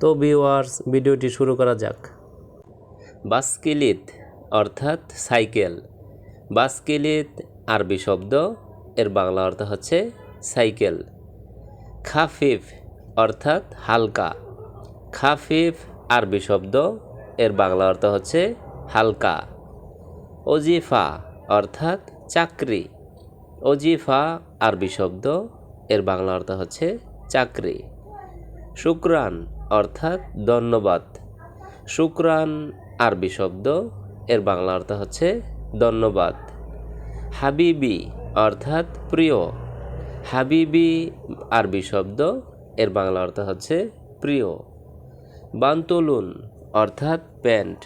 তো ভিউয়ার্স ভিডিওটি শুরু করা যাক। বাস্কিলিত, অর্থাৎ সাইকেল। বাস্কিলিত, আরবি শব্দ, এর বাংলা অর্থ হচ্ছে সাইকেল। খাফিফ, অর্থাৎ হালকা। খাফিফ, আরবি শব্দ, এর বাংলা অর্থ হচ্ছে হালকা। অজিফা অর্থাৎ চাকরি। অজিফা আরবি শব্দ, এর বাংলা অর্থ হচ্ছে চাকরি। শুক্রান অর্থাৎ ধন্যবাদ। শুক্রান আরবি শব্দ, এর বাংলা অর্থ হচ্ছে ধন্যবাদ। হাবিবি অর্থাৎ প্রিয়। হাবিবি আরবি শব্দ, এর বাংলা অর্থ হচ্ছে প্রিয়। বান্তলুন অর্থাৎ প্যান্ট।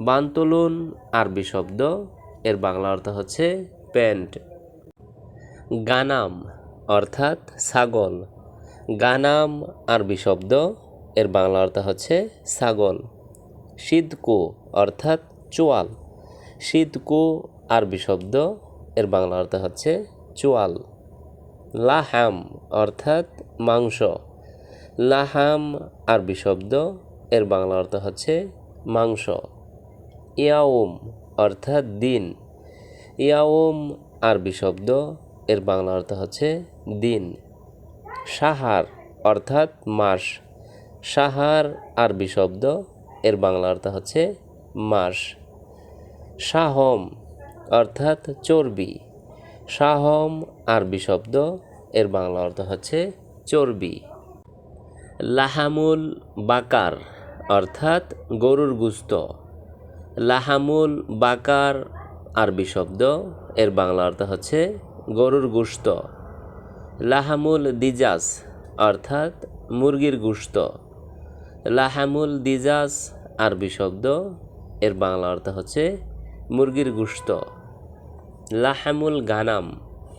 বান্তলুন আরবি শব্দ, এর বাংলা অর্থ হচ্ছে প্যান্ট। গানাম অর্থাৎ ছাগল। গানাম আরবি শব্দ এর বাংলা অর্থ হচ্ছে ছাগল। শীতকু অর্থাৎ চোয়াল। শীতকু আরবি শব্দ, এর বাংলা অর্থ হচ্ছে চোয়াল। লাহাম অর্থাৎ মাংস। লাহাম আরবি শব্দ, এর বাংলা অর্থ হচ্ছে মাংস। ইয়াউম অর্থাৎ দিন। ইয়াউম আরবি শব্দ, এর বাংলা অর্থ হচ্ছে দিন। সাহার অর্থাৎ মাস। সাহার আরবি শব্দ, এর বাংলা অর্থ হচ্ছে মাস সাহম অর্থাৎ চর্বি। সাহম আরবি শব্দ, এর বাংলা অর্থ হচ্ছে চর্বি। লাহামুল বাকার অর্থাৎ গরুর গুস্ত। লাহামুল বাকার আরবি শব্দ, এর বাংলা অর্থ হচ্ছে গরুর গুস্ত। লাহামুল দিজাস অর্থাৎ মুরগির গুস্ত। লাহামুল দিজাস আরবি শব্দ, এর বাংলা অর্থ হচ্ছে মুরগির গুস্ত। লাহামুল গানাম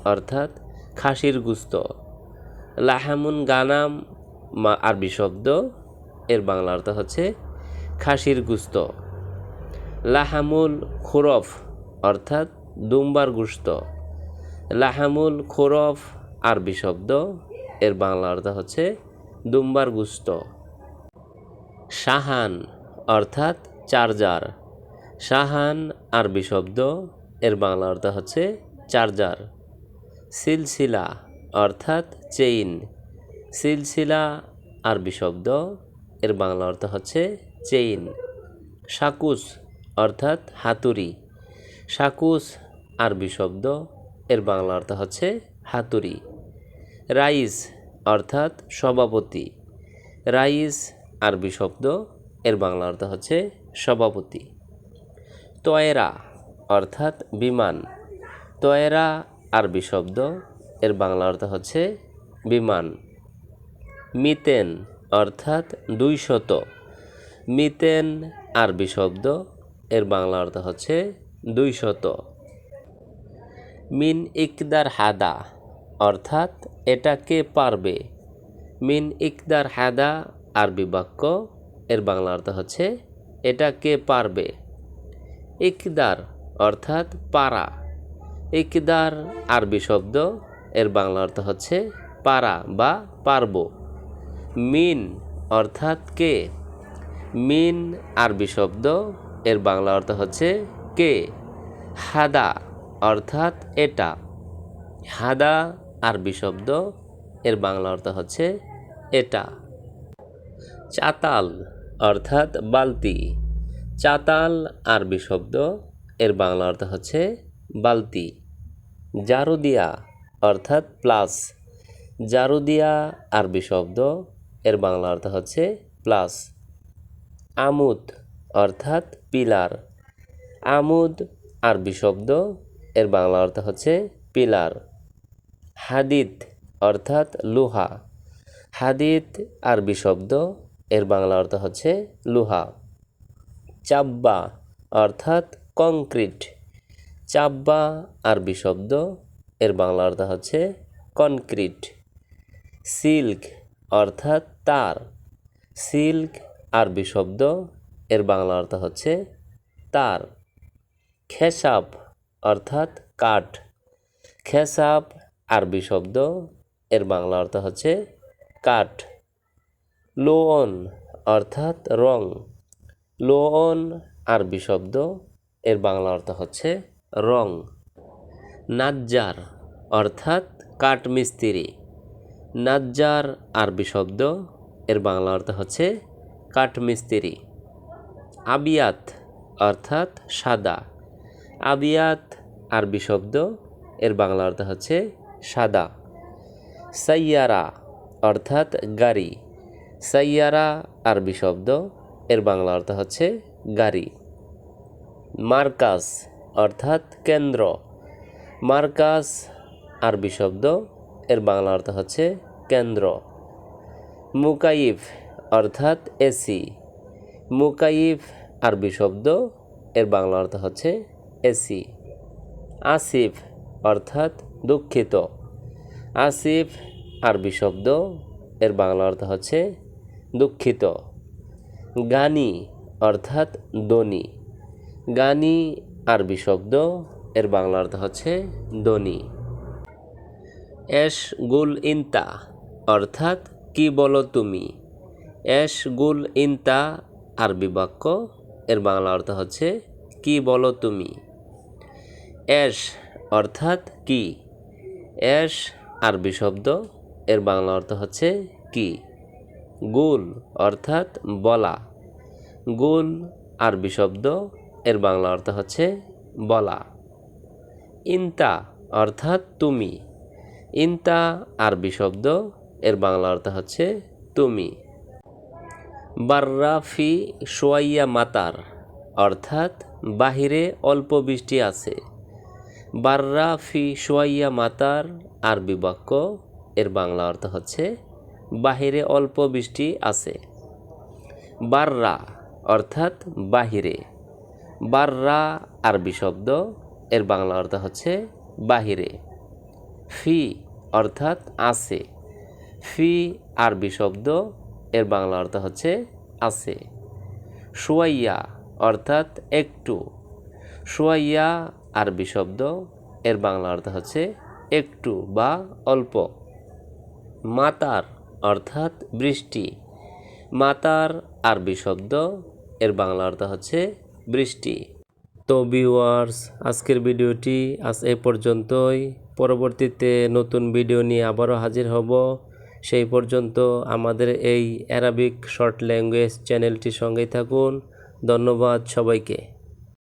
অর্থাৎ খাসির গুস্ত। লাহামুল গানাম আরবি শব্দ, এর বাংলা অর্থ হচ্ছে খাসির গুস্ত। লাহামুল খুরফ অর্থাৎ দুম্বার গুস্ত। লাহামুল খুরফ আরবি শব্দ, এর বাংলা অর্থ হচ্ছে দুম্বার গুস্ত। শাহান অর্থাৎ চার্জার। শাহান আরবি শব্দ, এর বাংলা অর্থ হচ্ছে চার্জার। সিলসিলা অর্থাৎ চেইন। সিলসিলা আরবি শব্দ, এর বাংলা অর্থ হচ্ছে চেইন। সাকুস অর্থাৎ হাতুড়ি। সাকুস আরবি শব্দ, এর বাংলা অর্থ হচ্ছে হাতুড়ি। রাইস অর্থাৎ সভাপতি। রাইস আরবি শব্দ, এর বাংলা অর্থ হচ্ছে সভাপতি। তয়রা অর্থাৎ বিমান। তয়রা আরবি শব্দ, এর বাংলা অর্থ হচ্ছে বিমান। মিতেন অর্থাৎ দুই শত মিতেন আরবি শব্দ, এর বাংলা অর্থ হচ্ছে দুই শত মিন ইকদার হাদা অর্থাৎ এটা কে পারবে। মিন ইকদার হাদা আরবি বাক্য এর বাংলা অর্থ হচ্ছে এটা কে পারবে। ইকদার অর্থাৎ পারা। ইকদার আরবি শব্দ এর বাংলা অর্থ হচ্ছে পারা বা পারব। মিন অর্থাৎ কে? মিন আরবি শব্দ এর বাংলা অর্থ হচ্ছে কে? হাদা অর্থাৎ এটা। হাদা আরবি শব্দ এর বাংলা অর্থ হচ্ছে এটা। চাতাল, অর্থাৎ বালতি। চাতাল, আরবি শব্দ, এর বাংলা অর্থ হচ্ছে বালতি। জারুদিয়া, অর্থাৎ প্লাস। জারুদিয়া, আরবি শব্দ, এর বাংলা অর্থ হচ্ছে প্লাস। আমুদ, অর্থাৎ পিলার। আমুদ, আরবি শব্দ, এর বাংলা অর্থ হচ্ছে পিলার। হাদিদ, অর্থাৎ লোহা। হাদিদ, আরবি শব্দ এর বাংলা অর্থ হচ্ছে লোহা। চাব্বা অর্থাৎ কংক্রিট। চাব্বা আরবি শব্দ, এর বাংলা অর্থ হচ্ছে কনক্রিট। সিল্ক অর্থাৎ তার। সিল্ক আরবি শব্দ, এর বাংলা অর্থ হচ্ছে তার। খেসাব অর্থাৎ কাঠ। খেসাব আরবি শব্দ, এর বাংলা অর্থ হচ্ছে কাঠ। লোন, অর্থাৎ রং। লোন, আরবি শব্দ, এর বাংলা অর্থ হচ্ছে রং। নাজ্জার, অর্থাৎ কাঠমিস্ত্রি। নাজ্জার, আরবি শব্দ, এর বাংলা অর্থ হচ্ছে কাঠমিস্ত্রি। আবিয়াত, অর্থাৎ সাদা। আবিয়াত, আরবি শব্দ, এর বাংলা অর্থ হচ্ছে সাদা। সাইয়ারা, অর্থাৎ গাড়ি। সাইয়ারা আরবি শব্দ, এর বাংলা অর্থ হচ্ছে গাড়ি। মার্কাস অর্থাৎ কেন্দ্র। মার্কাস আরবি শব্দ, এর বাংলা অর্থ হচ্ছে কেন্দ্র। মুকাইফ অর্থাৎ এসি। মুকাইফ আরবি শব্দ, এর বাংলা অর্থ হচ্ছে এসি। আসিফ অর্থাৎ দুঃখিত। আসিফ আরবি শব্দ, এর বাংলা অর্থ হচ্ছে দুঃখিত। গানি অর্থাৎ দনি গানি আরবি শব্দ, এর বাংলা অর্থ হচ্ছে দনি এশ গুল ইনতা অর্থাৎ কি বলো তুমি? এশ গুল ইনতা আরবি বাক্য, এর বাংলা অর্থ হচ্ছে কি বলো তুমি? এশ অর্থাৎ কি? এশ আরবি শব্দ, এর বাংলা অর্থ হচ্ছে কি? গুল অর্থাৎ বলা। গুল আরবি শব্দ, এর বাংলা অর্থ হচ্ছে বলা। ইনতা অর্থাৎ তুমি। ইনতা আরবি শব্দ, এর বাংলা অর্থ হচ্ছে তুমি। বার্রা ফি সোয়াইয়া মাতার অর্থাৎ বাহিরে অল্প বৃষ্টি আছে। বার্রা ফি সোয়াইয়া মাতার আরবি বাক্য, এর বাংলা অর্থ হচ্ছে বাহিরে অল্প বৃষ্টি আছে। বাররা, অর্থাৎ বাহিরে। বাররা, আরবি শব্দ, এর বাংলা অর্থ হচ্ছে বাহিরে। ফি, অর্থাৎ আছে। ফি, আরবি শব্দ, এর বাংলা অর্থ হচ্ছে আছে। সুয়াইয়া, অর্থাৎ একটু। সুয়াইয়া, আরবি শব্দ, এর বাংলা অর্থ হচ্ছে একটু বা অল্প। মাতার অর্থাৎ বৃষ্টি। মাতার আরবি শব্দ, এর বাংলা অর্থ হচ্ছে বৃষ্টি। তো ভিউয়ার্স আজকের ভিডিওটি আজ এ পর্যন্তই। পরবর্তীতে নতুন ভিডিও নিয়ে আবারও হাজির হব। সেই পর্যন্ত আমাদের এই অ্যারাবিক শর্ট ল্যাঙ্গুয়েজ চ্যানেলটির সঙ্গেই থাকুন। ধন্যবাদ সবাইকে।